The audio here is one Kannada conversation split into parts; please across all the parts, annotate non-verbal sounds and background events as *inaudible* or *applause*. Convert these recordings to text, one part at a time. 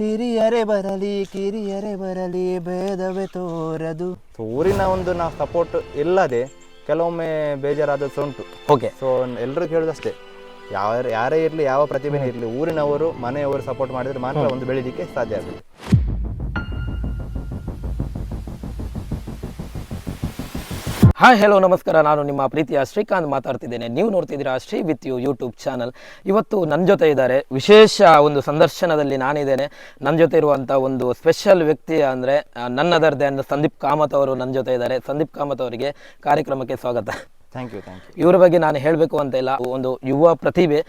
ಹಿರಿಯರೇ ಬರಲಿ ಕಿರಿಯರೇ ಬರಲಿ ಭೇದವೇ ತೋರದು. ಸೊ ಊರಿನ ಒಂದು ನಾವು ಸಪೋರ್ಟ್ ಇಲ್ಲದೆ ಕೆಲವೊಮ್ಮೆ ಬೇಜಾರಾದ ಸಹ ಉಂಟು. ಓಕೆ ಸೊ ಎಲ್ಲರೂ ಕೇಳೋದಷ್ಟೇ ಯಾವ ಯಾರೇ ಇರಲಿ ಯಾವ ಪ್ರತಿಭೆ ಇರಲಿ ಊರಿನವರು ಮನೆಯವರು ಸಪೋರ್ಟ್ ಮಾಡಿದ್ರೆ ಮಾತ್ರ ಒಂದು ಬೆಳೀಲಿಕ್ಕೆ ಸಾಧ್ಯ ಆಗುತ್ತೆ. ಹಾಯ್ ಹಲೋ ನಮಸ್ಕಾರ. ನಾನು ನಿಮ್ಮ ಪ್ರೀತಿಯ ಶ್ರೀಕಾಂತ್ ಮಾತಾಡ್ತಿದ್ದೇನೆ. ನೀವು ನೋಡ್ತಿದ್ದೀರಾ Sri with you YouTube channel. ಇವತ್ತು ನನ್ನ ಜೊತೆ ಇದ್ದಾರೆ. ವಿಶೇಷ ಒಂದು ಸಂದರ್ಶನದಲ್ಲಿ ನಾನಿದ್ದೇನೆ. ನನ್ನ ಜೊತೆ ಇರುವಂಥ ಒಂದು ಸ್ಪೆಷಲ್ ವ್ಯಕ್ತಿ ಅಂದರೆ ನನ್ನದರ್ದೆ ಅಂದರೆ ಸಂದೀಪ್ ಕಾಮತ್ ಅವರು ನನ್ನ ಜೊತೆ ಇದ್ದಾರೆ. ಸಂದೀಪ್ ಕಾಮತ್ ಅವರಿಗೆ ಕಾರ್ಯಕ್ರಮಕ್ಕೆ ಸ್ವಾಗತ. ಥ್ಯಾಂಕ್ ಯು ಥ್ಯಾಂಕ್ ಯು ಇವರ ಬಗ್ಗೆ ನಾನು ಹೇಳಬೇಕು ಅಂತ ಇಲ್ಲ. ಒಂದು ಯುವ ಪ್ರತಿಭೆ.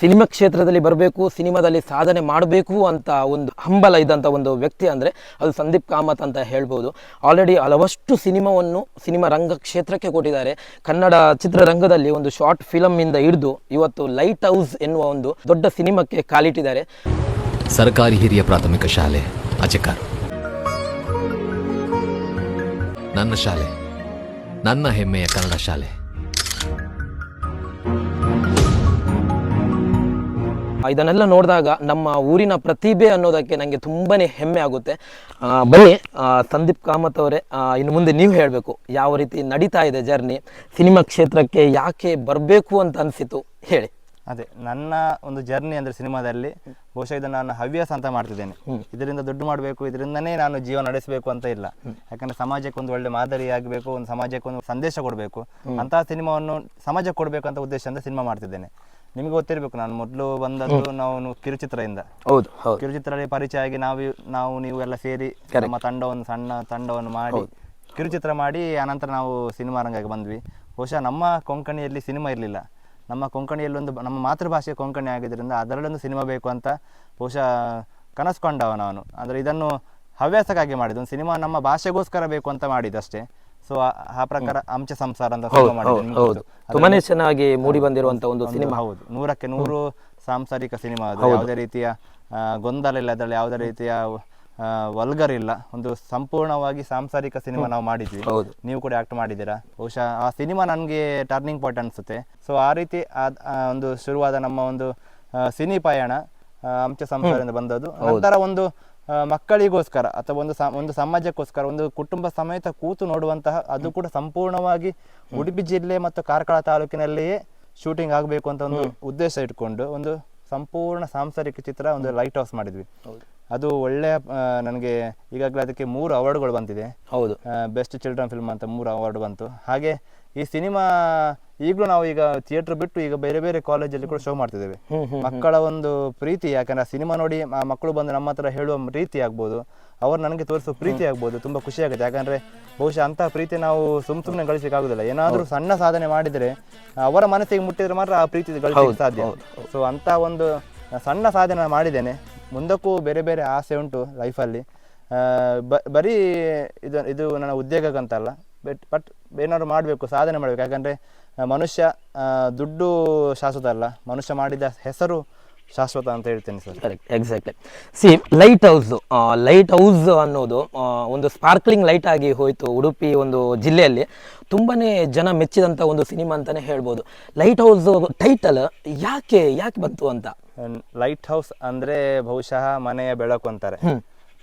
ಸಿನಿಮಾ ಕ್ಷೇತ್ರದಲ್ಲಿ ಬರಬೇಕು, ಸಿನಿಮಾದಲ್ಲಿ ಸಾಧನೆ ಮಾಡಬೇಕು ಅಂತ ಒಂದು ಹಂಬಲ ಇದ್ದಂಥ ಒಂದು ವ್ಯಕ್ತಿ ಅಂದರೆ ಅದು ಸಂದೀಪ್ ಕಾಮತ್ ಅಂತ ಹೇಳ್ಬೋದು. ಆಲ್ರೆಡಿ ಹಲವಷ್ಟು ಸಿನಿಮಾವನ್ನು ಸಿನಿಮಾ ರಂಗ ಕ್ಷೇತ್ರಕ್ಕೆ ಕೊಟ್ಟಿದ್ದಾರೆ. ಕನ್ನಡ ಚಿತ್ರರಂಗದಲ್ಲಿ ಒಂದು ಶಾರ್ಟ್ ಫಿಲಮ್ನಿಂದ ಹಿಡಿದು ಇವತ್ತು ಲೈಟ್ ಹೌಸ್ ಎನ್ನುವ ಒಂದು ದೊಡ್ಡ ಸಿನಿಮಾಕ್ಕೆ ಕಾಲಿಟ್ಟಿದ್ದಾರೆ. ಸರ್ಕಾರಿ ಹಿರಿಯ ಪ್ರಾಥಮಿಕ ಶಾಲೆ, ಅಜಕಾರ್. ನನ್ನ ಶಾಲೆ, ನನ್ನ ಹೆಮ್ಮೆಯ ಕನ್ನಡ ಶಾಲೆ. ಇದನ್ನೆಲ್ಲ ನೋಡಿದಾಗ ನಮ್ಮ ಊರಿನ ಪ್ರತಿಭೆ ಅನ್ನೋದಕ್ಕೆ ನನಗೆ ತುಂಬಾನೇ ಹೆಮ್ಮೆ ಆಗುತ್ತೆ. ಬನ್ನಿ ಸಂದೀಪ್ ಕಾಮತ್ ಅವರೇ ಇನ್ನು ಮುಂದೆ ನೀವು ಹೇಳಬೇಕು ಯಾವ ರೀತಿ ನಡೀತಾ ಇದೆ ಜರ್ನಿ ಸಿನಿಮಾ ಕ್ಷೇತ್ರಕ್ಕೆ ಯಾಕೆ ಬರಬೇಕು ಅಂತ ಅನಿಸಿತು ಹೇಳಿ. ಅದೇ ನನ್ನ ಒಂದು ಜರ್ನಿ ಅಂದ್ರೆ ಸಿನಿಮಾದಲ್ಲಿ ಬಹುಶಃ ಇದನ್ನು ನಾನು ಹವ್ಯಾಸ ಅಂತ ಮಾಡ್ತಿದ್ದೇನೆ. ಇದರಿಂದ ದುಡ್ಡು ಮಾಡಬೇಕು ಇದರಿಂದನೇ ನಾನು ಜೀವನ ನಡೆಸಬೇಕು ಅಂತ ಇಲ್ಲ. ಯಾಕಂದ್ರೆ ಸಮಾಜಕ್ಕೆ ಒಂದು ಒಳ್ಳೆ ಮಾದರಿ ಆಗಬೇಕು ಒಂದು ಸಮಾಜಕ್ಕೆ ಒಂದು ಸಂದೇಶ ಕೊಡಬೇಕು. ಅಂತಹ ಸಿನಿಮಾವನ್ನು ಸಮಾಜಕ್ಕೆ ಕೊಡಬೇಕು ಅಂತ ಉದ್ದೇಶದಿಂದ ಸಿನಿಮಾ ಮಾಡ್ತಿದ್ದೇನೆ. ನಿಮಗೆ ಗೊತ್ತಿರಬೇಕು ನಾನು ಮೊದಲು ಬಂದದ್ದು ನಾವು ಕಿರುಚಿತ್ರದಿಂದ. ಹೌದು ಹೌದು. ಕಿರುಚಿತ್ರದಲ್ಲಿ ಪರಿಚಯ ಆಗಿ ನಾವು ನಾವು ನೀವು ಎಲ್ಲ ಸೇರಿ ನಮ್ಮ ತಂಡವನ್ನು ಸಣ್ಣ ತಂಡವನ್ನು ಮಾಡಿ ಕಿರುಚಿತ್ರ ಮಾಡಿ ಆನಂತರ ನಾವು ಸಿನಿಮಾ ರಂಗಕ್ಕೆ ಬಂದ್ವಿ. ಬಹುಶಃ ನಮ್ಮ ಕೊಂಕಣಿಯಲ್ಲಿ ಸಿನಿಮಾ ಇರಲಿಲ್ಲ. ನಮ್ಮ ಕೊಂಕಣಿಯಲ್ಲಿ ಒಂದು ನಮ್ಮ ಮಾತೃಭಾಷೆ ಕೊಂಕಣಿ ಆಗಿದ್ದರಿಂದ ಅದರಲ್ಲೊಂದು ಸಿನಿಮಾ ಬೇಕು ಅಂತ ಬಹುಶಃ ಕನಸ್ಕೊಂಡವ ನಾನು. ಅಂದರೆ ಇದನ್ನು ಹವ್ಯಾಸಕ್ಕಾಗಿ ಮಾಡಿದ್ದು. ಒಂದು ಸಿನಿಮಾ ನಮ್ಮ ಭಾಷೆಗೋಸ್ಕರ ಬೇಕು ಅಂತ ಮಾಡಿದ್ದಷ್ಟೇ ಸೊ ಆ ಪ್ರಕಾರ ಅಂಚೆ ಸಂಸಾರ ಅಂತ ಸಿನಿಮಾ ಮಾಡಿದ್ದು ನಿಮ್ಗೆ ಹೌದು. ಗೊತ್ತು. ತುಂಬಾನೇ ಚೆನ್ನಾಗಿ ಮೂಡಿ ಬಂದಿರುವಂತ ಒಂದು ಒಂದು ಸಿನಿಮಾ. ಹೌದು. ನೂರಕ್ಕೆ ನೂರು ಸಾಂಸಾರಿಕ ಸಿನಿಮಾ ಅದು. ಯಾವುದೇ ರೀತಿಯ ಆ, ಗೊಂದಲ ಇಲ್ಲ. ಅದರಲ್ಲಿ ಯಾವುದೇ ರೀತಿಯ ವಲ್ಗರ್ ಇಲ್ಲ. ಒಂದು ಸಂಪೂರ್ಣವಾಗಿ ಸಾಂಸಾರಿಕ ಸಿನಿಮಾ ನಾವು ಮಾಡಿದ್ವಿ. ಹೌದು. ನೀವು ಕೂಡ ಆಕ್ಟ್ ಮಾಡಿದ್ದೀರಾ? ಬಹುಶಃ ಆ ಸಿನಿಮಾ ನನಗೆ ಟರ್ನಿಂಗ್ ಪಾಯಿಂಟ್ ಅನಿಸುತ್ತೆ. ಸೊ ಆ ರೀತಿ ಆದ್- ಆ ಒಂದು ಶುರುವಾದ ನಮ್ಮ ಒಂದು ಆ, ಸಿನಿ ಪಯಣ ಆ, ಅಂಚೆ ಸಂಸಾರದಿಂದ ಬಂದದ್ದು. ನಂತರ ಒಂದು ಮಕ್ಕಳಿಗೋಸ್ಕರ ಅಥವಾ ಒಂದು ಸ- ಒಂದು ಸಮಾಜಕ್ಕೋಸ್ಕರ ಒಂದು ಕುಟುಂಬ ಸಮೇತ ಕೂತು ನೋಡುವಂತಹ ಅದು ಕೂಡ ಸಂಪೂರ್ಣವಾಗಿ ಉಡುಪಿ ಜಿಲ್ಲೆ ಮತ್ತು ಕಾರ್ಕಳ ತಾಲೂಕಿನಲ್ಲಿಯೇ ಶೂಟಿಂಗ್ ಆಗಬೇಕು ಅಂತ ಒಂದು ಉದ್ದೇಶ ಇಟ್ಕೊಂಡು ಒಂದು ಸಂಪೂರ್ಣ ಸಾಂಸಾರಿಕ ಚಿತ್ರ ಒಂದು ಲೈಟ್ ಹೌಸ್ ಮಾಡಿದ್ವಿ. ಅದು ಒಳ್ಳೆಯ ನನಗೆ ಈಗಾಗಲೇ ಅದಕ್ಕೆ ಮೂರು ಅವಾರ್ಡ್ಗಳು ಬಂದಿದೆ. ಹೌದು. ಬೆಸ್ಟ್ ಚಿಲ್ಡ್ರನ್ ಫಿಲ್ಮ್ ಅಂತ ಮೂರು ಅವಾರ್ಡ್ ಬಂತು. ಹಾಗೆ ಈ ಸಿನಿಮಾ ಈಗಲೂ ನಾವು ಈಗ ಥಿಯೇಟರ್ ಬಿಟ್ಟು ಈಗ ಬೇರೆ ಬೇರೆ ಕಾಲೇಜಲ್ಲಿ ಕೂಡ ಶೋ ಮಾಡ್ತಿದ್ದೇವೆ. ಮಕ್ಕಳ ಒಂದು ಪ್ರೀತಿ ಯಾಕಂದ್ರೆ ಆ ಸಿನಿಮಾ ನೋಡಿ ಆ ಮಕ್ಕಳು ಬಂದು ನಮ್ಮ ಹತ್ರ ಹೇಳುವ ರೀತಿ ಆಗ್ಬೋದು ಅವ್ರು ನನಗೆ ತೋರಿಸೋ ಪ್ರೀತಿ ಆಗ್ಬೋದು ತುಂಬಾ ಖುಷಿ ಆಗುತ್ತೆ. ಯಾಕಂದ್ರೆ ಬಹುಶಃ ಅಂತಹ ಪ್ರೀತಿ ನಾವು ಸುಮ್ ಸುಮ್ಮನೆ ಗಳಿಸಲಿಕ್ಕೆ ಆಗುದಿಲ್ಲ. ಏನಾದ್ರೂ ಸಣ್ಣ ಸಾಧನೆ ಮಾಡಿದ್ರೆ ಅವರ ಮನಸ್ಸಿಗೆ ಮುಟ್ಟಿದ್ರೆ ಮಾತ್ರ ಆ ಪ್ರೀತಿ ಗಳಿಸಲಿಕ್ಕೆ ಸಾಧ್ಯ. ಸೊ ಅಂತ ಒಂದು ಸಣ್ಣ ಸಾಧನೆ ಮಾಡಿದ್ದೇನೆ. ಮುಂದಕ್ಕೂ ಬೇರೆ ಬೇರೆ ಆಸೆ ಉಂಟು ಲೈಫಲ್ಲಿ ಬರೀ ಇದು ಇದು ನನ್ನ ಉದ್ಯೋಗಕ್ಕಂತಲ್ಲ. ಬಟ್ ಬಟ್ ಏನಾದ್ರು ಮಾಡಬೇಕು ಸಾಧನೆ ಮಾಡಬೇಕು. ಯಾಕಂದರೆ ಮನುಷ್ಯ ದುಡ್ಡು ಶಾಶ್ವತ ಅಲ್ಲ. ಮನುಷ್ಯ ಮಾಡಿದ ಹೆಸರು ಶಾಶ್ವತ ಅಂತ ಹೇಳ್ತೇನೆ sir. Correct exactly sea lighthouse lighthouse ಅನ್ನೋದು ಒಂದು ಸ್ಪಾರ್ಕ್ಲಿಂಗ್ ಲೈಟ್ ಆಗಿ ಹೋಯಿತು ಉಡುಪಿ ಒಂದು ಜಿಲ್ಲೆಯಲ್ಲಿ. ತುಂಬಾ ಜನ ಮೆಚ್ಚಿದಂಥ ಒಂದು ಸಿನಿಮಾ ಅಂತಲೇ ಹೇಳ್ಬೋದು. ಲೈಟ್ ಹೌಸ್ ಟೈಟಲ್ ಯಾಕೆ ಯಾಕೆ ಬಂತು ಅಂತ? ಲೈಟ್ ಹೌಸ್ ಅಂದರೆ ಬಹುಶಃ ಮನೆಯ ಬೆಳಕು ಅಂತಾರೆ.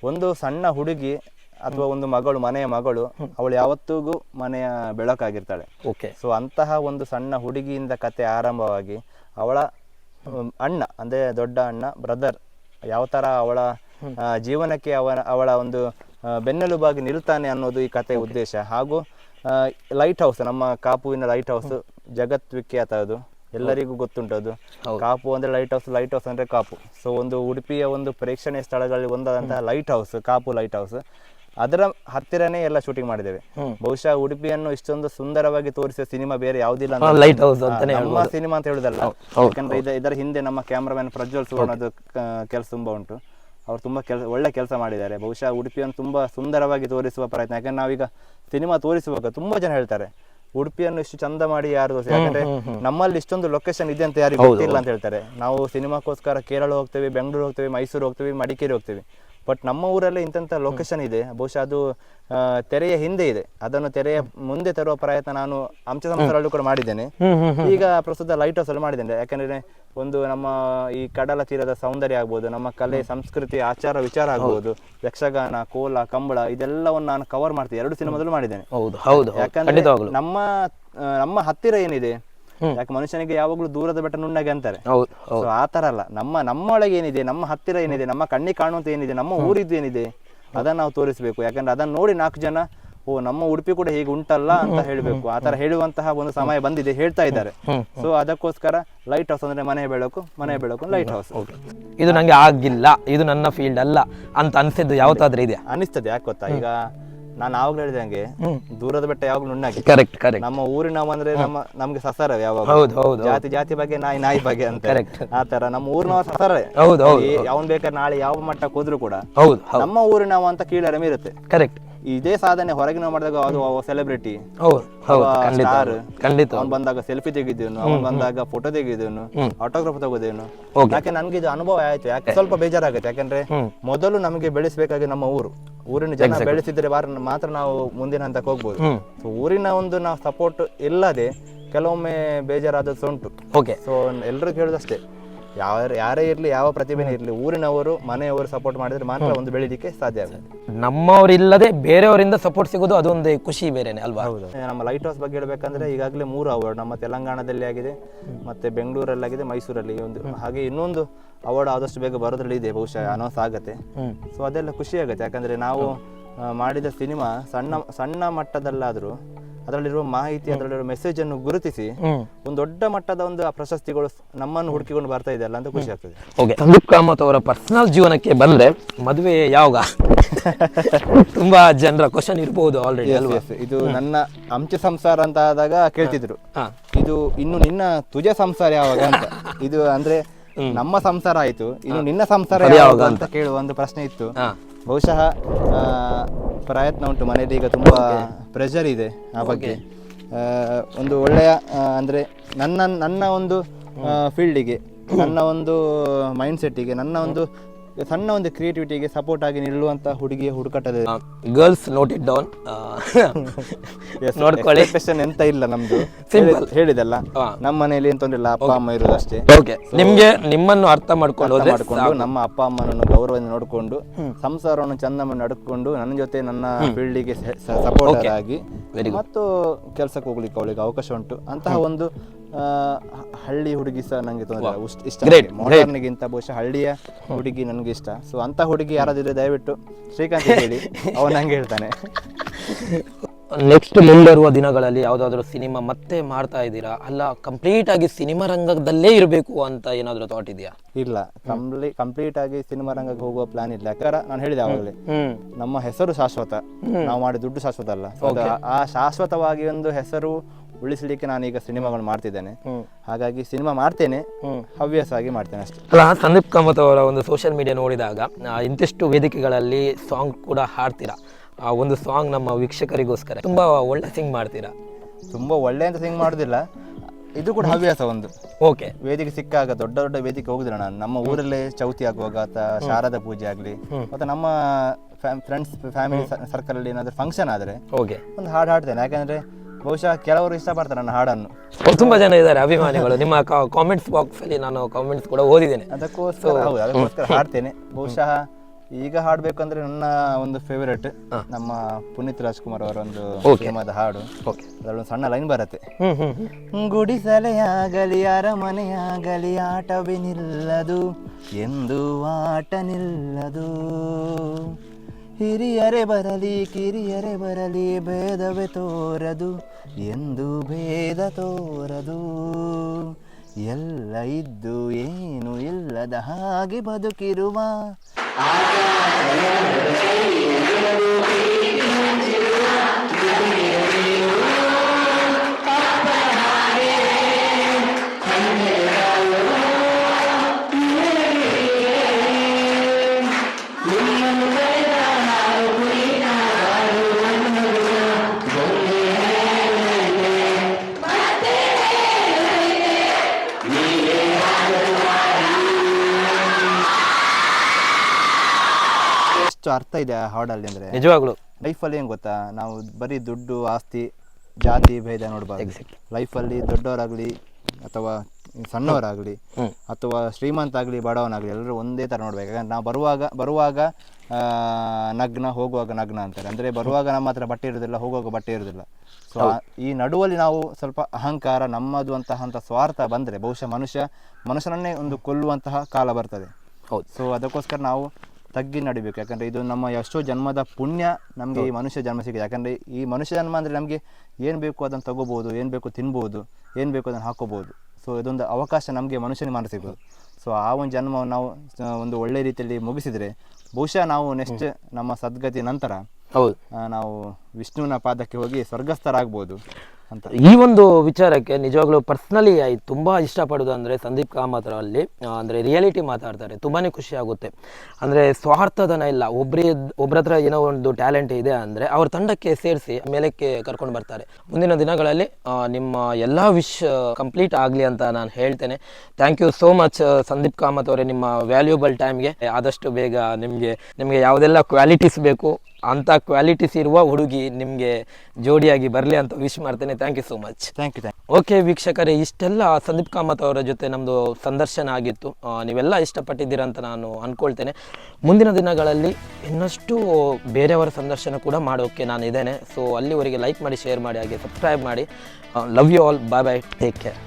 ಒಂದು ಸಣ್ಣ ಹುಡುಗಿ ಅಥವಾ ಒಂದು ಮಗಳು ಮನೆಯ ಮಗಳು ಅವಳು ಯಾವತ್ತಿಗೂ ಮನೆಯ ಬೆಳಕಾಗಿರ್ತಾಳೆ. ಓಕೆ. ಸೊ ಅಂತಹ ಒಂದು ಸಣ್ಣ ಹುಡುಗಿಯಿಂದ ಕತೆ ಆರಂಭವಾಗಿ ಅವಳ ಅಣ್ಣ ಅಂದ್ರೆ ದೊಡ್ಡ ಅಣ್ಣ ಬ್ರದರ್ ಯಾವ ಥರ ಅವಳ ಜೀವನಕ್ಕೆ ಅವನ ಅವಳ ಒಂದು ಬೆನ್ನೆಲುಬಾಗಿ ನಿಲ್ತಾನೆ ಅನ್ನೋದು ಈ ಕಥೆಯ ಉದ್ದೇಶ. ಹಾಗೂ ಲೈಟ್ ಹೌಸ್ ನಮ್ಮ ಕಾಪುವಿನ ಲೈಟ್ ಹೌಸ್ ಜಗತ್ ವಿಖ್ಯಾತ ಅದು. ಎಲ್ಲರಿಗೂ ಗೊತ್ತುಂಟದು. ಅದು ಕಾಪು ಅಂದ್ರೆ ಲೈಟ್ ಹೌಸ್ ಲೈಟ್ ಹೌಸ್ ಅಂದ್ರೆ ಕಾಪು. ಸೊ ಒಂದು ಉಡುಪಿಯ ಒಂದು ಪ್ರೇಕ್ಷಣೀಯ ಸ್ಥಳಗಳಲ್ಲಿ ಒಂದಾದಂತಹ lighthouse Kapu lighthouse ಅದರ ಹತ್ತಿರನೇ ಎಲ್ಲ ಶೂಟಿಂಗ್ ಮಾಡಿದ್ದೇವೆ. ಬಹುಶಃ ಉಡುಪಿಯನ್ನು ಇಷ್ಟೊಂದು ಸುಂದರವಾಗಿ ತೋರಿಸುವ ಸಿನಿಮಾ ಬೇರೆ ಯಾವುದಿಲ್ಲ ಅಂತ ಲೈಟ್ ಹೌಸ್ ಅಂತಾನೆ ನಮ್ಮ ಸಿನಿಮಾ ಅಂತ ಹೇಳುದಲ್ಲ. ಯಾಕಂದ್ರೆ ಇದ- ಇದರ ಹಿಂದೆ ನಮ್ಮ ಕ್ಯಾಮ್ರಾಮನ್ ಪ್ರಜ್ವಲ್ ಸುವರ್ಣದ ಕೆಲಸ ತುಂಬಾ ಉಂಟು. ಅವ್ರು ತುಂಬಾ ಕೆಲಸ ಒಳ್ಳೆ ಕೆಲಸ ಮಾಡಿದ್ದಾರೆ. ಬಹುಶಃ ಉಡುಪಿಯನ್ನು ತುಂಬಾ ಸುಂದರವಾಗಿ ತೋರಿಸುವ ಪ್ರಯತ್ನ. ಯಾಕಂದ್ರೆ ನಾವೀಗ ಸಿನಿಮಾ ತೋರಿಸುವಾಗ ತುಂಬಾ ಜನ ಹೇಳ್ತಾರೆ ಉಡುಪಿಯನ್ನು ಇಷ್ಟು ಚಂದ ಮಾಡಿ ಯಾರು ತೋರಿಸಿ ಯಾಕಂದ್ರೆ ನಮ್ಮಲ್ಲಿ ಇಷ್ಟೊಂದು ಲೊಕೇಶನ್ ಇದೆ ಅಂತ ಯಾರಿಗೂ ಗೊತ್ತಿಲ್ಲ ಅಂತ ಹೇಳ್ತಾರೆ. ನಾವು ಸಿನಿಮಾಕ್ಕೋಸ್ಕರ ಕೇರಳ ಹೋಗ್ತೇವೆ ಬೆಂಗಳೂರು ಹೋಗ್ತೇವೆ ಮೈಸೂರು ಹೋಗ್ತೇವೆ ಮಡಿಕೇರಿ ಹೋಗ್ತೇವೆ. ಬಟ್ ನಮ್ಮ ಊರಲ್ಲಿ ಇಂಥ ಲೊಕೇಶನ್ ಇದೆ. ಬಹುಶಃ ಅದು ತೆರೆಯ ಹಿಂದೆ ಇದೆ. ಅದನ್ನು ತೆರೆಯ ಮುಂದೆ ತರುವ ಪ್ರಯತ್ನ ನಾನು ಅಂಚೆ ಸಂಸ್ಥೆಗಳಲ್ಲೂ ಕೂಡ ಮಾಡಿದ್ದೇನೆ. ಈಗ ಪ್ರಸ್ತುತ ಲೈಟ್ ಹೌಸ್ ಅಲ್ಲಿ ಮಾಡಿದ್ದೇನೆ. ಯಾಕಂದ್ರೆ ಒಂದು ನಮ್ಮ ಈ ಕಡಲ ತೀರದ ಸೌಂದರ್ಯ ಆಗ್ಬೋದು ನಮ್ಮ ಕಲೆ ಸಂಸ್ಕೃತಿ ಆಚಾರ ವಿಚಾರ ಆಗ್ಬೋದು ಯಕ್ಷಗಾನ ಕೋಲ ಕಂಬಳ ಇದೆಲ್ಲವನ್ನು ನಾನು ಕವರ್ ಮಾಡ್ತೀನಿ. ಎರಡು ಸಿನಿಮಾದಲ್ಲೂ ಮಾಡಿದ್ದೇನೆ. ಹೌದು ಹೌದು. ಯಾಕಂದ್ರೆ ನಮ್ಮ ನಮ್ಮ ಹತ್ತಿರ ಏನಿದೆ? ಯಾಕೆ ಮನುಷ್ಯನಿಗೆ ಯಾವಾಗಲೂ ದೂರದ ಬೆಟ್ಟ ನುಣ್ಣಗೆ ಅಂತಾರೆ. ಸೊ ಆ ತರ ಅಲ್ಲ. ನಮ್ಮ ನಮ್ಮೊಳಗೆ ಏನಿದೆ ನಮ್ಮ ಹತ್ತಿರ ಏನಿದೆ ನಮ್ಮ ಕಣ್ಣಿಗೆ ಕಾಣುವಂತ ಏನಿದೆ ನಮ್ಮ ಊರಿದ್ದು ಏನಿದೆ ಅದನ್ನ ನಾವು ತೋರಿಸಬೇಕು. ಯಾಕಂದ್ರೆ ಅದನ್ನ ನೋಡಿ ನಾಲ್ಕು ಜನ ಓ ನಮ್ಮ ಉಡುಪಿ ಕೂಡ ಹೀಗೆ ಉಂಟಲ್ಲ ಅಂತ ಹೇಳಬೇಕು. ಆ ತರ ಹೇಳುವಂತಹ ಒಂದು ಸಮಯ ಬಂದಿದೆ ಹೇಳ್ತಾ ಇದ್ದಾರೆ. ಸೊ ಅದಕ್ಕೋಸ್ಕರ ಲೈಟ್ ಹೌಸ್ ಅಂದ್ರೆ ಮನೆ ಬೆಳಕು ಮನೆ ಬೆಳಕು ಲೈಟ್ ಹೌಸ್ ಇದು ನಂಗೆ ಆಗಿಲ್ಲ. ಇದು ನನ್ನ ಫೀಲ್ಡ್ ಅಲ್ಲ ಅಂತ ಅನ್ಸಿದ್ದು ಯಾವತ್ತಾದ್ರೂ ಇದೆ ಅನಿಸ್ತದೆ ಯಾಕೆ ಗೊತ್ತಾ? ಈಗ ನಾನು ಆವಾಗಲೂ ಹೇಳಿದಂಗೆ ದೂರದ ಬೆಟ್ಟ ಯಾವಾಗಲೂ ನುಣ್ಣಾಗಿ. ಕರೆಕ್ಟ್ ಕರೆಕ್ಟ್ ನಮ್ಮ ಊರಿನ ಅಂದ್ರೆ ನಮ್ಮ ನಮ್ಗೆ ಸಸರ ಯಾವಾಗ. ಹೌದು ಹೌದು ಜಾತಿ ಜಾತಿ ಬಗ್ಗೆ ನಾಯಿ ನಾಯಿ ಬಗ್ಗೆ ಅಂತ. ಕರೆಕ್ಟ್ ಆ ತರ ನಮ್ಮ ಊರಿನ ಸಸಾರ ಹೌದು ಹೌದು ಅವನ್ ಬೇಕಾದ್ರೆ ನಾಳೆ ಯಾವ ಮಟ್ಟ ಹೋದ್ರು ಕೂಡ ಹೌದು ಹೌದು. ನಮ್ಮ ಊರಿನವ ಅಂತ ಕೀಳರಿಮೆ ಇರುತ್ತೆ. ಕರೆಕ್ಟ್ ಇದೇ ಸಾಧನೆ ಹೊರಗಿನ ಮಾಡಿದಾಗ ಅದು ಸೆಲೆಬ್ರಿಟಿ ಖಂಡಿತ ಅವ್ನು ಬಂದಾಗ ಸೆಲ್ಫಿ ತೆಗಿದೇನು ಅವ್ನು ಬಂದಾಗ ಫೋಟೋ ತೆಗಿದೇನು ಆಟೋಗ್ರಾಫ್ ತಗೋದೇನು ಯಾಕೆ ನನ್ಗೆ ಇದು ಅನುಭವ ಆಯ್ತು ಯಾಕೆ ಸ್ವಲ್ಪ ಬೇಜಾರಾಗುತ್ತೆ ಯಾಕಂದ್ರೆ ಮೊದಲು ನಮಗೆ ಬೆಳೆಸಬೇಕಾಗಿ ನಮ್ಮ ಊರು. ಊರಿನ ಜನ ಬೆಳೆಸಿದ್ರೆ ಮಾತ್ರ ನಾವು ಮುಂದಿನ ಹಂತಕ್ಕೆ ಹೋಗ್ಬೋದು. ಊರಿನ ಒಂದು ನಾವು ಸಪೋರ್ಟ್ ಇಲ್ಲದೆ ಕೆಲವೊಮ್ಮೆ ಬೇಜಾರಾದದ್ದು ಉಂಟು. ಓಕೆ ಸೊ ಎಲ್ರಿಗೂ ಹೇಳೋದಷ್ಟೇ. ಯಾವ ಯಾರೇ ಇರ್ಲಿ ಯಾವ ಪ್ರತಿಭೆನೇ ಇರ್ಲಿ ಊರಿನವರು ಮನೆಯವರು ಸಪೋರ್ಟ್ ಮಾಡಿದ್ರೆ ಮಾತ್ರ ಒಂದು ಬೆಳಿಲಿಕ್ಕೆ ಸಾಧ್ಯ ಆಗುತ್ತೆ. ನಮ್ಮವರಿಲ್ಲದೆ ಬೇರೆಯವರಿಂದ ಸಪೋರ್ಟ್ ಸಿಗೋದು ಅದೊಂದು ಖುಷಿ ಬೇರೆನೆ ಅಲ್ವಾ? ನಮ್ಮ ಲೈಟ್ ಹೌಸ್ ಬಗ್ಗೆ ಹೇಳ್ಬೇಕಂದ್ರೆ ಈಗಾಗಲೇ ಮೂರು ಅವಾರ್ಡ್ ನಮ್ಮ ತೆಲಂಗಾಣದಲ್ಲಿ ಆಗಿದೆ ಮತ್ತೆ ಬೆಂಗಳೂರಲ್ಲಿ ಆಗಿದೆ ಮೈಸೂರಲ್ಲಿ ಒಂದು. ಹಾಗೆ ಇನ್ನೊಂದು ಅವಾರ್ಡ್ ಆದಷ್ಟು ಬೇಗ ಬರೋದ್ರಲ್ಲಿ ಇದೆ ಬಹುಶಃ ಅನೌನ್ಸ್ ಆಗುತ್ತೆ. ಸೊ ಅದೆಲ್ಲ ಖುಷಿ ಆಗುತ್ತೆ. ಯಾಕಂದ್ರೆ ನಾವು ಮಾಡಿದ ಸಿನಿಮಾ ಸಣ್ಣ ಸಣ್ಣ ಮಟ್ಟದಲ್ಲಾದರೂ ಅದರಲ್ಲಿರುವ ಮಾಹಿತಿ ಅದರಲ್ಲಿರುವ ಮೆಸೇಜ್ ಅನ್ನು ಗುರುತಿಸಿ ಒಂದು ದೊಡ್ಡ ಮಟ್ಟದ ಒಂದು ಆ ಪ್ರಶಸ್ತಿಗಳು ನಮ್ಮನ್ನು ಹುಡುಕಿಕೊಂಡು ಬರ್ತಾ ಇದೆಯಲ್ಲ ಅಂತ ಖುಷಿ ಆಗ್ತದೆ. ಓಕೆ ಸಂದೀಪ್ ಕಾಮತ್ ಅವರ ಪರ್ಸನಲ್ ಜೀವನಕ್ಕೆ ಬಂದ್ರೆ ಮದುವೆ ಯಾವಾಗ? *laughs* ತುಂಬಾ ಜನರ ಕ್ವಶನ್ ಇರಬಹುದು ಆಲ್ರೆಡಿ ಅಲ್ವಾ? ಇದು ನನ್ನ ಅಂಚೆ ಸಂಸಾರ ಅಂತ ಆದಾಗ ಕೇಳ್ತಿದ್ರು. ಇದು ಇನ್ನು ನಿನ್ನ ತುಜ ಸಂಸಾರ ಯಾವಾಗ ಅಂತ. ಇದು ಅಂದ್ರೆ ನಮ್ಮ ಸಂಸಾರ ಆಯ್ತು ಇನ್ನು ನಿನ್ನ ಸಂಸಾರ ಯಾವಾಗ ಯಾವಾಗ ಅಂತ ಕೇಳುವ ಒಂದು ಪ್ರಶ್ನೆ ಇತ್ತು. ಬಹುಶಃ ಆ, ಪ್ರಯತ್ನ ಉಂಟು ಮನೆಯಲ್ಲಿ ಈಗ ತುಂಬ ಪ್ರೆಷರ್ ಇದೆ ಆ ಬಗ್ಗೆ. ಒಂದು ಒಳ್ಳೆಯ ಅಂದರೆ ಅಂದ್ರೆ ನನ್ನ ನನ್ನ ಒಂದು ಫೀಲ್ಡಿಗೆ ನನ್ನ ಒಂದು ಮೈಂಡ್ಸೆಟ್ಟಿಗೆ ನನ್ನ ಒಂದು ಸಣ್ಣ ಒಂದು ಕ್ರಿಯೇಟಿವಿಟಿಗೆ ಸಪೋರ್ಟ್ ಆಗಿ ನಿಲ್ಲುವಂತ ಹುಡುಗಿಯ ಹುಡುಕಾಟದ ಗರ್ಲ್ಸ್ ನೋಟ್ ಇಟ್ ಡೌನ್ ನೋಡ್ಕೊಳ್ಳಿ. ಎಂತ ಇಲ್ಲ ನಮ್ದು. ಹೇಳಿದಲ್ಲ. ನಮ್ಮ ಮನೆಯಲ್ಲಿ ತೊಂದ್ರೆ ಇಲ್ಲ ಅಪ್ಪ ಅಮ್ಮ ಇರೋದಷ್ಟೇ ಓಕೆ ನಿಮ್ಗೆ ನಿಮ್ಮನ್ನು ಅರ್ಥ ಮಾಡ್ಕೊಂಡು ಮಾಡ್ಕೊಂಡು ನಮ್ಮ ಅಪ್ಪ ಅಮ್ಮನನ್ನು ಗೌರವದಿಂದ ನೋಡಿಕೊಂಡು ಸಂಸಾರವನ್ನು ಚಂದ ನಡ್ಕೊಂಡು ನನ್ನ ಜೊತೆ ನನ್ನ ಫೀಲ್ಡಿಗೆ ಸಪೋರ್ಟ್ ಆಗಿ ಮತ್ತು ಕೆಲಸಕ್ಕೆ ಹೋಗ್ಲಿಕ್ಕೆ ಅವಳಿಗೆ ಅವಕಾಶ ಉಂಟು. ಅಂತಹ ಒಂದು ಹಳ್ಳಿ ಹುಡುಗಿ ಸಹ ನಂಗೆ ತೊಂದರೆ ಇಷ್ಟ. ಮಾಡರ್ನ್ಗಿಂತ ಬಹುಶಃ ಹಳ್ಳಿಯ ಹುಡುಗಿ ನನಗೆ ಇಷ್ಟ. ಸೊ ಅಂತ ಹುಡುಗಿ ಯಾರಾದ್ರೆ ದಯವಿಟ್ಟು ಶ್ರೀಕಾಂತ್ ಹೇಳಿ. *laughs* ಅವನು ನಂಗೆ ಹೇಳ್ತಾನೆ. ನೆಕ್ಸ್ಟ್ ಮುಂಬರುವ ದಿನಗಳಲ್ಲಿ ಯಾವ್ದಾದ್ರು ಸಿನಿಮಾ ಮತ್ತೆ ಮಾಡ್ತಾ ಇದ್ದೀರಾ? ಅಲ್ಲ ಕಂಪ್ಲೀಟ್ ಆಗಿ ಸಿನಿಮಾ ರಂಗದಲ್ಲೇ ಇರಬೇಕು ಅಂತ ಏನಾದ್ರು ಥಾಟ್ ಇದೆಯಾ? ಇಲ್ಲ. ಕಂಪ್ಲೀಟ್ ಕಂಪ್ಲೀಟ್ ಆಗಿ ಸಿನಿಮಾ ರಂಗಕ್ಕೆ ಹೋಗುವ ಪ್ಲಾನ್ ಇಲ್ಲ. ಯಾಕಂದ್ರೆ ನಾನು ಹೇಳಿದೆ ಆವಾಗಲೇ ನಮ್ಮ ಹೆಸರು ಶಾಶ್ವತ. ನಾವು ಮಾಡಿ ದುಡ್ಡು ಶಾಶ್ವತ ಅಲ್ಲ. ಆ ಶಾಶ್ವತವಾಗಿ ಒಂದು ಹೆಸರು ಉಳಿಸಲಿಕ್ಕೆ ಈಗ ಸಿನಿಮಾಗಳು ಮಾಡ್ತಿದ್ದೇನೆ. ಹಾಗಾಗಿ ಸಿನಿಮಾ ಮಾಡ್ತೇನೆ. ಹವ್ಯಾಸ ಆಗಿ ಮಾಡ್ತೇನೆ ಅಷ್ಟೇ. ಅಲ್ಲ ಸಂದೀಪ್ ಕಾಮತ್ ಅವರ ಒಂದು ಸೋಷಿಯಲ್ ಮೀಡಿಯಾ ನೋಡಿದಾಗ ಇಂತಿಷ್ಟು ವೇದಿಕೆಗಳಲ್ಲಿ ಸಾಂಗ್ ಕೂಡ ಹಾಡ್ತೀರಾ? ಆ ಒಂದು ಸಾಂಗ್ ನಮ್ಮ ವೀಕ್ಷಕರಿಗೋಸ್ಕರ. ತುಂಬಾ ಒಳ್ಳೆ ಸಿಂಗ್ ಮಾಡ್ತೀರಾ? ತುಂಬಾ ಒಳ್ಳೆ ಅಂತ ಸಿಂಗ್ ಮಾಡುದಿಲ್ಲ. ಇದು ಕೂಡ ಹವ್ಯಾಸ ಒಂದು. ಓಕೆ. ವೇದಿಕೆ ಸಿಕ್ಕಾಗ ದೊಡ್ಡ ದೊಡ್ಡ ವೇದಿಕೆ ಹೋಗುದಿಲ್ಲ ನಾನು. ನಮ್ಮ ಊರಲ್ಲೇ ಚೌತಿ ಆಗುವಾಗ ಅಥವಾ ಶಾರದಾ ಪೂಜೆ ಆಗಲಿ ಮತ್ತೆ ನಮ್ಮ ಫ್ರೆಂಡ್ಸ್ ಫ್ಯಾಮಿಲಿ ಸರ್ಕಲ್ ಅಲ್ಲಿ ಏನಾದ್ರು ಫಂಕ್ಷನ್ ಆದ್ರೆ ಓಕೆ. ಒಂದು ಹಾಡು ಹಾಡ್ತೇನೆ. ಯಾಕಂದ್ರೆ ಬಹುಶಃ ಕೆಲವರು ಇಷ್ಟಪಡ್ತಾರೆ ನನ್ನ ಹಾಡನ್ನು. ತುಂಬಾ ಜನ ಇದ್ದಾರೆ ಅಭಿಮಾನಿಗಳು. ನಿಮ್ಮ ಕಾಮೆಂಟ್ಸ್ ಬಾಕ್ಸ್ ಅಲ್ಲಿ ನಾನು ಕಾಮೆಂಟ್ಸ್ ಕೂಡ ಓದಿದ್ದೇನೆ. ಅದಕ್ಕೋಸ್ಕರ ಹೌದು ಅದಕ್ಕೋಸ್ಕರ ಹಾಡ್ತೇನೆ. ಬಹುಶಃ ಈಗ ಹಾಡ್ಬೇಕಂದ್ರೆ ನನ್ನ ಒಂದು ಫೇವರೇಟ್ ನಮ್ಮ ಪುನೀತ್ ರಾಜ್ಕುಮಾರ್ ಅವರ ಒಂದು ಸಿನಿಮಾದ ಹಾಡು. ಓಕೆ ಅದರಲ್ಲೊಂದು ಸಣ್ಣ ಲೈನ್ ಬರುತ್ತೆ. ಗುಡಿಸಲೆಯಾಗಲಿ ಅರಮನೆಯಾಗಲಿ ಆಟವೇ ನಿಲ್ಲದು ಎಂದು ಆಟ ನಿಲ್ಲದು. ಹಿರಿಯರೆ ಬರಲಿ, ಕಿರಿಯರೆ ಬರಲಿ, ಭೇದವೇ ತೋರದು, ಎಂದು ಭೇದ ತೋರದು. ಎಲ್ಲ ಇದ್ದು ಏನು ಇಲ್ಲದ ಹಾಗೆ ಬದುಕಿರುವ ಎಷ್ಟು ಅರ್ಥ ಇದೆ ಆ ಹಾಡಲ್ಲಿ ಅಂದರೆ? ನಿಜವಾಗ್ಲು. ಲೈಫಲ್ಲಿ ಏನು ಗೊತ್ತಾ? ನಾವು ಬರೀ ದುಡ್ಡು ಆಸ್ತಿ ಜಾತಿ ಭೇದ ನೋಡಬಾರ್ದು. ಲೈಫಲ್ಲಿ ದೊಡ್ಡವರಾಗಲಿ ಅಥವಾ ಸಣ್ಣವರಾಗಲಿ ಅಥವಾ ಶ್ರೀಮಂತ ಆಗಲಿ ಬಡವನಾಗಲಿ ಎಲ್ಲರೂ ಒಂದೇ ಥರ ನೋಡ್ಬೇಕು. ಯಾಕಂದ್ರೆ ನಾವು ಬರುವಾಗ ಬರುವಾಗ ನಗ್ನ ಹೋಗುವಾಗ ನಗ್ನ ಅಂತಾರೆ. ಅಂದರೆ ಬರುವಾಗ ನಮ್ಮ ಹತ್ರ ಬಟ್ಟೆ ಇರೋದಿಲ್ಲ ಹೋಗುವಾಗ ಬಟ್ಟೆ ಇರೋದಿಲ್ಲ. ಸೊ ಈ ನಡುವಲ್ಲಿ ನಾವು ಸ್ವಲ್ಪ ಅಹಂಕಾರ ನಮ್ಮದು ಅಂತಹ ಅಂತ ಸ್ವಾರ್ಥ ಬಂದರೆ ಬಹುಶಃ ಮನುಷ್ಯ ಮನುಷ್ಯನನ್ನೇ ಒಂದು ಕೊಲ್ಲುವಂತಹ ಕಾಲ ಬರ್ತದೆ. ಹೌದು. ಸೊ ಅದಕ್ಕೋಸ್ಕರ ನಾವು ತಗ್ಗಿ ನಡಿಬೇಕು. ಯಾಕಂದರೆ ಇದು ನಮ್ಮ ಎಷ್ಟೋ ಜನ್ಮದ ಪುಣ್ಯ ನಮಗೆ ಈ ಮನುಷ್ಯ ಜನ್ಮ ಸಿಕ್ಕಿದೆ. ಯಾಕಂದರೆ ಈ ಮನುಷ್ಯ ಜನ್ಮ ಅಂದರೆ ನಮಗೆ ಏನು ಬೇಕು ಅದನ್ನು ತಗೋಬೋದು ಏನು ಬೇಕು ತಿನ್ಬೋದು ಏನು ಬೇಕು ಅದನ್ನು ಹಾಕೋಬೋದು. ಸೊ ಇದೊಂದು ಅವಕಾಶ ನಮಗೆ ಮನುಷ್ಯನ ಮಾತ್ರ ಸಿಗೋದು ಸೊ ಆ ಒಂದು ಜನ್ಮವನ್ನು ನಾವು ಒಂದು ಒಳ್ಳೆ ರೀತಿಯಲ್ಲಿ ಮುಗಿಸಿದರೆ ಬಹುಶಃ ನಾವು ನೆಕ್ಸ್ಟ್ ನಮ್ಮ ಸದ್ಗತಿ ನಂತರ ಹೌದು. ನಾವು ವಿಷ್ಣುವಿನ ಪಾದಕ್ಕೆ ಹೋಗಿ ಸ್ವರ್ಗಸ್ಥರಾಗ್ಬೋದು ಅಂತ. ಈ ಒಂದು ವಿಚಾರಕ್ಕೆ ನಿಜವಾಗ್ಲೂ ಪರ್ಸ್ನಲಿ ತುಂಬ ಇಷ್ಟಪಡೋದು ಅಂದರೆ ಸಂದೀಪ್ ಕಾಮತ್ ಅಲ್ಲಿ ಅಂದರೆ ರಿಯಾಲಿಟಿ ಮಾತಾಡ್ತಾರೆ ತುಂಬಾ ಖುಷಿ ಆಗುತ್ತೆ. ಅಂದರೆ ಸ್ವಾರ್ಥದನ ಇಲ್ಲ ಒಬ್ಬರೇ ಒಬ್ಬರ ಹತ್ರ ಏನೋ ಒಂದು ಟ್ಯಾಲೆಂಟ್ ಇದೆ ಅಂದರೆ ಅವ್ರ ತಂಡಕ್ಕೆ ಸೇರಿಸಿ ಮೇಲಕ್ಕೆ ಕರ್ಕೊಂಡು ಬರ್ತಾರೆ. ಮುಂದಿನ ದಿನಗಳಲ್ಲಿ ನಿಮ್ಮ ಎಲ್ಲ ವಿಶ್ ಕಂಪ್ಲೀಟ್ ಆಗಲಿ ಅಂತ ನಾನು ಹೇಳ್ತೇನೆ. Thank you so much Sandeep Kamath ಅವರೇ, ನಿಮ್ಮ ವ್ಯಾಲ್ಯೂಬಲ್ ಟೈಮ್ಗೆ ಆದಷ್ಟು ಬೇಗ ನಿಮಗೆ ನಿಮಗೆ ಯಾವುದೆಲ್ಲ ಕ್ವಾಲಿಟೀಸ್ ಬೇಕು ಅಂಥ ಕ್ವಾಲಿಟೀಸ್ ಇರುವ ಹುಡುಗಿ. ನಿಮಗೆ ಜೋಡಿಯಾಗಿ ಬರಲಿ ಅಂತ ವಿಶ್ ಮಾಡ್ತೇನೆ. Thank you so much thank you thank okay ವೀಕ್ಷಕರೇ ಇಷ್ಟೆಲ್ಲ ಸಂದೀಪ್ ಕಾಮತ್ ಅವರ ಜೊತೆ ನಮ್ಮದು ಸಂದರ್ಶನ ಆಗಿತ್ತು. ನೀವೆಲ್ಲ ಇಷ್ಟಪಟ್ಟಿದ್ದೀರ ಅಂತ ನಾನು ಅಂದ್ಕೊಳ್ತೇನೆ ಮುಂದಿನ ದಿನಗಳಲ್ಲಿ ಇನ್ನಷ್ಟು ಬೇರೆಯವರ ಸಂದರ್ಶನ ಕೂಡ ಮಾಡೋಕ್ಕೆ ನಾನು ಇದ್ದೇನೆ. ಸೊ ಅಲ್ಲಿವರೆಗೆ ಲೈಕ್ ಮಾಡಿ ಶೇರ್ ಮಾಡಿ ಹಾಗೆ ಸಬ್ಸ್ಕ್ರೈಬ್ ಮಾಡಿ. Love you all bye bye take care